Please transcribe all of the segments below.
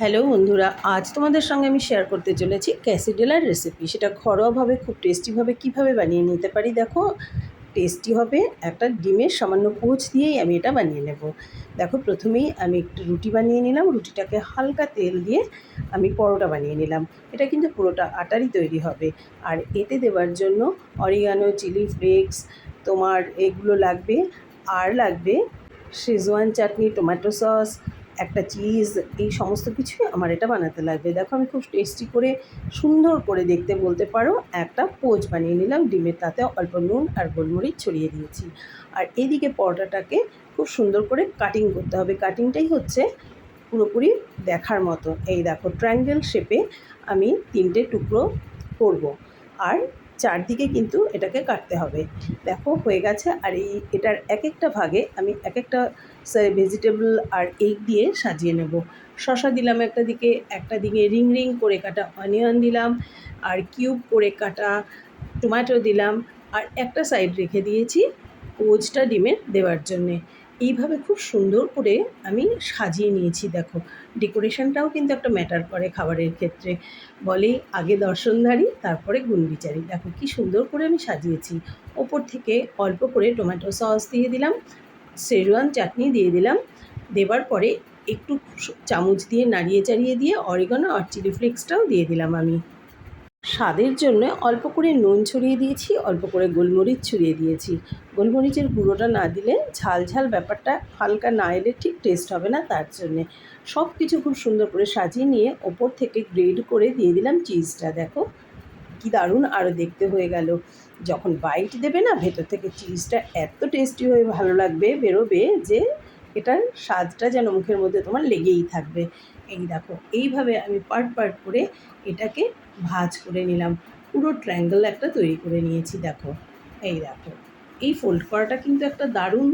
Hello বন্ধুরা, আজ তোমাদের সঙ্গে আমি শেয়ার করতে চলেছি ক্যাসিডেলার রেসিপি সেটা ঘরোয়াভাবে, খুব টেস্টিভাবে কীভাবে বানিয়ে নিতে পারি দেখো? টেস্টি হবে, একটা ডিমের সামান্য পোচ দিয়েই আমি এটা বানিয়ে নেব। দেখো, প্রথমেই আমি একটু রুটি বানিয়ে নিলাম, রুটিটাকে হালকা তেল দিয়ে আমি পরোটা বানিয়ে নিলাম। এটা কিন্তু পুরোটা আটারই তৈরি হবে। আর এতে দেওয়ার জন্য অরিগানো চিলি ফ্লেক্স তোমার এগুলো লাগবে, আর লাগবে শেজওয়ান চাটনি টমেটো সস একটা চিজ, এই সমস্ত কিছুই আমার এটা বানাতে লাগবে। দেখো, আমি খুব টেস্টি করে, সুন্দর করে দেখতে বলতে পারো, একটা পোচ বানিয়ে নিলাম, ডিমের তাতে অল্প নুন আর গোলমরিচ ছড়িয়ে দিয়েছি। আর এদিকে পরোটাটাকে খুব সুন্দর করে কাটিং করতে হবে। কাটিংটাই হচ্ছে পুরোপুরি দেখার মতো। এই দেখো ট্রায়াঙ্গেল শেপে আমি তিনটে টুকরো করব। আর চারদিকে কিন্তু এটাকে কাটতে হবে। দেখো, হয়ে গেছে। আর এই এটার এক একটা ভাগে আমি এক একটা ভেজিটেবল আর এগ দিয়ে সাজিয়ে নেব। শশা দিলাম একটা দিকে একটা দিকে রিং রিং করে কাটা অনিয়ন দিলাম, আর কিউব করে কাটা টমেটো দিলাম, আর একটা সাইড রেখে দিয়েছি পোজটা ডিমের দেওয়ার জন্যে। এইভাবে খুব সুন্দর করে আমি সাজিয়ে নিয়েছি, দেখো। ডেকোরেশনটাও কিন্তু একটা ম্যাটার করে খাবারের ক্ষেত্রে। বলে আগে দর্শনধারী, তারপরে গুণবিচারী। দেখো কি সুন্দর করে আমি সাজিয়েছি। ওপর থেকে অল্প করে টমেটো সস দিয়ে দিলাম, শেরওয়ান চাটনি দিয়ে দিলাম। দেবার পরে একটু চামচ দিয়ে নাড়িয়ে চাড়িয়ে দিয়ে অরিগানো আর চিলি ফ্লেক্সটাও দিয়ে দিলাম আমি। স্বাদের জন্য অল্প করে নুন ছড়িয়ে দিয়েছি, অল্প করে গোলমরিচ ছড়িয়ে দিয়েছি। গোলমরিচের গুঁড়োটা না দিলে ঝাল ঝাল ব্যাপারটা হালকা না এলে ঠিক টেস্ট হবে না তার জন্যে। সব কিছু খুব সুন্দর করে সাজিয়ে নিয়ে ওপর থেকে গ্রেড করে দিয়ে দিলাম চিজটা দেখো। কি দারুণ আরও দেখতে হয়ে গেল। যখন বাইট দেবে না, ভেতর থেকে চিজটা এত টেস্টি হয়ে ভালো লাগবে, বেরোবে যে এটার স্বাদটা যেন মুখের মধ্যে তোমার লেগেই থাকবে। এই দেখো, এইভাবে আমি পার্ট পার্ট করে এটাকে ভাজ করে নিলাম। পুরো ট্রায়াঙ্গেল একটা তৈরি করে নিয়েছি, দেখো। এই দেখো, এই ফোল্ড করাটা কিন্তু একটা দারুণ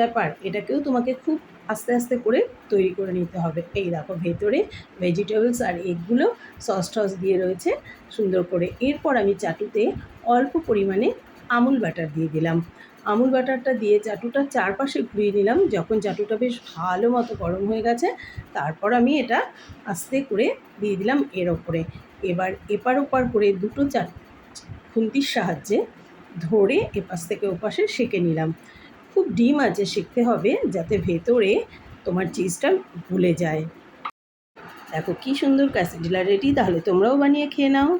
ব্যাপার। এটাকেও তোমাকে খুব আস্তে আস্তে করে তৈরি করে নিতে হবে। এই দেখো, ভেতরে ভেজিটেবলস আর এগগুলো সস টস দিয়ে রয়েছে সুন্দর করে। এরপর আমি চাটুতে অল্প পরিমাণে আমুল বাটার দিয়ে দিলাম। আমুল বাটারটা দিয়ে চাটুটা চারপাশে ঘুরিয়ে নিলাম। যখন চাটুটা বেশ ভালো মতো গরম হয়ে গেছে, তারপর আমি এটা আস্তে করে দিয়ে দিলাম এর ওপরে। এবার এপার ওপার করে দুটো চা খুন্তির সাহায্যে ধরে এপাশ থেকে ওপাশে সেঁকে নিলাম। খুব ডিম আছে শিখতে হবে যাতে ভেতরে তোমার চিজটা ভুলে যায়। দেখো কি সুন্দর ক্যাসেডিলা রেডি, তাহলে তোমরাও বানিয়ে খেয়ে নাও।